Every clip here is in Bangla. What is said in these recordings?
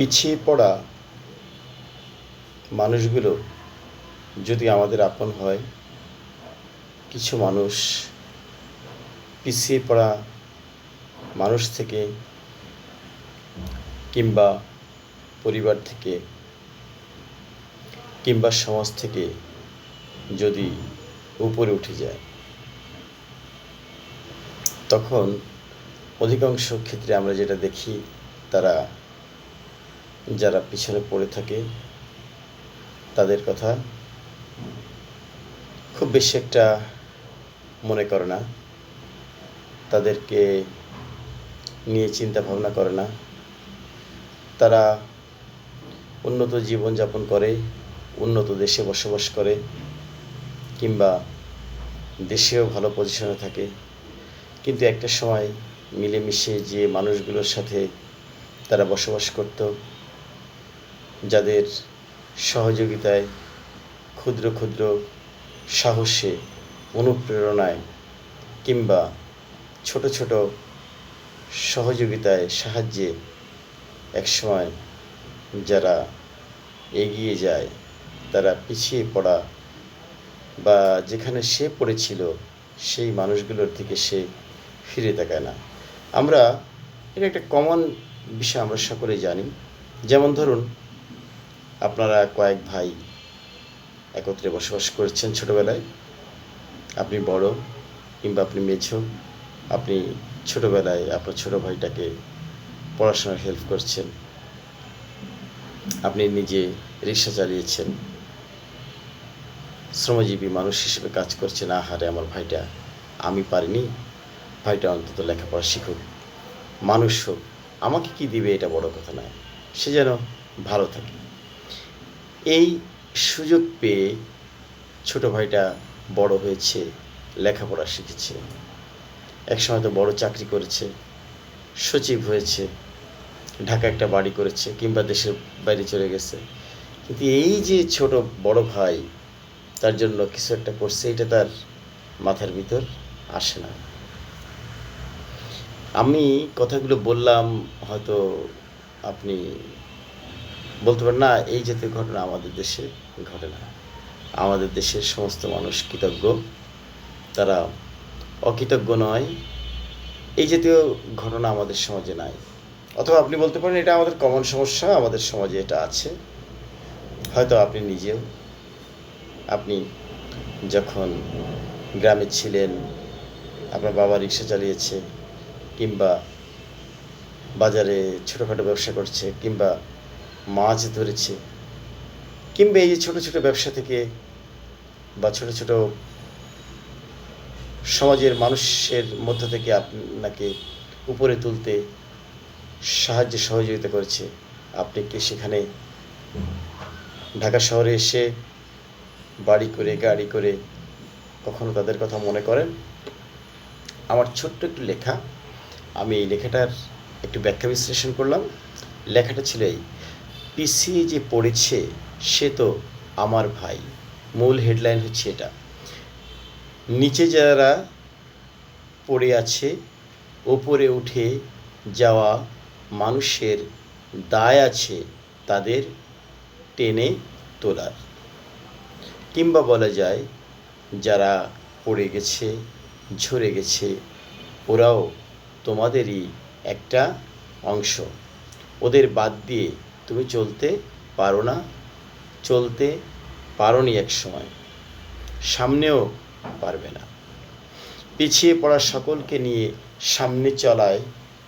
পিছিয়ে পড়া মানুষগুলো যদি আমাদের আপন হয়, কিছু মানুষ পিছিয়ে পড়া মানুষ থেকে কিংবা পরিবার থেকে কিংবা সমাজ থেকে যদি উপরে উঠে যায়, তখন অধিকাংশ ক্ষেত্রে আমরা যেটা দেখি, তারা যারা পিছনে পড়ে থাকে, তাদের কথা খুব বেশি একটা মনে করে না। তাদেরকে নিয়ে চিন্তা ভাবনা করে না। তারা উন্নত জীবনযাপন করে, উন্নত দেশে বসবাস করে, কিংবা দেশেও ভালো পজিশনে থাকে। কিন্তু একটা সময় মিলেমিশে যে মানুষগুলোর সাথে তারা বসবাস করত যাদের সহযোগিতায় ক্ষুদ্র ক্ষুদ্র সাহসে, অনুপ্রেরণায় কিংবা ছোট ছোট সহযোগিতায় সাহায্যে একসময় যারা এগিয়ে যায়, তারা পিছিয়ে পড়া বা যেখানে সে পড়েছিল, সেই মানুষগুলোর দিকে সে ফিরে তাকায় না। আমরা, এটা একটা কমন বিষয় আমরা সকলেই জানি। যেমন ধরুন আপনারা কয়েক ভাই একত্রে বসবাস করছেন ছোটোবেলায়। আপনি বড় কিংবা আপনি মেঝো, আপনি ছোটোবেলায় আপনার ছোটো ভাইটাকে পড়াশোনার হেল্প করছেন। আপনি নিজে রিক্সা চালিয়েছেন। শ্রমজীবী মানুষ হিসেবে কাজ করছেন। আহারে, আমার ভাইটা, আমি পারিনি। ভাইটা অন্তত লেখাপড়া শিখুক। মানুষ হোক, আমাকে কি দিবে এটা বড় কথা নয়। সে যেন ভালো থাকে। এই সুযোগ পেয়ে ছোট ভাইটা বড় হয়েছে, লেখাপড়া শিখেছে। একসময় তো বড় চাকরি করেছে, সচিব হয়েছে ঢাকা একটা বাড়ি করেছে কিংবা দেশের বাইরে চলে গেছে। কিন্তু এই যে ছোট বড় ভাই, তার জন্য কিছু একটা করছে, এটা তার মাথার ভিতর আসে না। আমি কথাগুলো বললাম, হয়তো আপনি বলতে পারেন না, এই জাতীয় ঘটনা আমাদের দেশে ঘটে না। আমাদের দেশের সমস্ত মানুষ কৃতজ্ঞ। তারা অকৃতজ্ঞ নয়। এই জাতীয় ঘটনা আমাদের সমাজে নাই। অথবা আপনি বলতে পারেন এটা আমাদের কমন সমস্যা, আমাদের সমাজে এটা আছে। হয়তো আপনি নিজেও। আপনি যখন গ্রামে ছিলেন, আপনার বাবা রিক্সা চালিয়েছে কিংবা বাজারে ছোটোখাটো ব্যবসা করছে কিংবা মাছ ধরেছে। কিংবা এই যে ছোটো ছোটো ব্যবসা থেকে বা ছোটো ছোটো সমাজের মানুষের মধ্য থেকে আপনাকে উপরে তুলতে সাহায্য সহযোগিতা করেছে, আপনি কি সেখানে ঢাকা শহরে এসে বাড়ি করে, গাড়ি করে কখনো তাদের কথা মনে করেন? আমার ছোট্ট একটু লেখা, আমি এই লেখাটার একটু ব্যাখ্যা বিশ্লেষণ করলাম। লেখাটা ছিল এই পিছিয়ে যে পড়েছে, সে তো আমার ভাই। মূল হেডলাইন হচ্ছে এটা। নিচে যারা পড়ে আছে, ওপরে উঠে যাওয়া মানুষের দায় আছে তাদের টেনে তোলার। কিংবা বলা যায়, যারা পড়ে গেছে, ঝরে গেছে, ওরাও তোমাদেরই একটা অংশ। ওদের বাদ দিয়ে তুমি চলতে পারো না, চলতে পারোনি এক সময়, সামনেও পারবে না। পিছিয়ে পড়া সকলকে নিয়ে সামনে চলায়,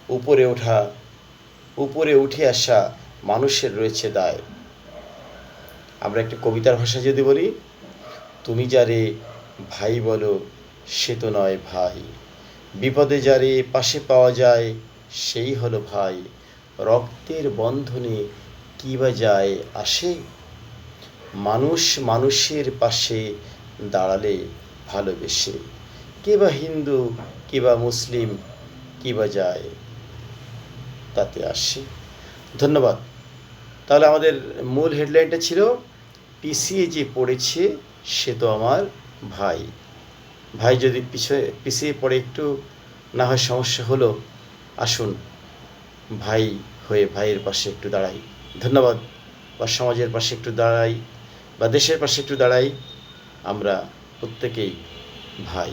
উপরে ওঠা, উপরে উঠে আসা মানুষের রয়েছে দায়। আমরা একটা কবিতার ভাষা যদি বলি, তুমি যারে ভাই বলো, সে তো নয় ভাই। বিপদে যারে পাশে পাওয়া যায়, সেই হলো ভাই। রক্তের বন্ধনে কী বা যায় আসে? মানুষ মানুষের পাশে দাঁড়ালে ভালোবেসে। কে বা হিন্দু, কে বা মুসলিম, কী বা যায় তাতে আসে। ধন্যবাদ। তাহলে আমাদের মূল হেডলাইনটা ছিল পিছিয়ে যে পড়েছে, সে তো আমার ভাই। ভাই যদি পিছিয়ে পিছিয়ে পড়ে একটু না হয় সমস্যা হলো, আসুন, ভাই হয়ে ভাইয়ের পাশে একটু দাঁড়াই। ধন্যবাদ। বা সমাজের পাশে একটু দাঁড়াই বা দেশের পাশে একটু দাঁড়াই আমরা প্রত্যেকেই ভাই।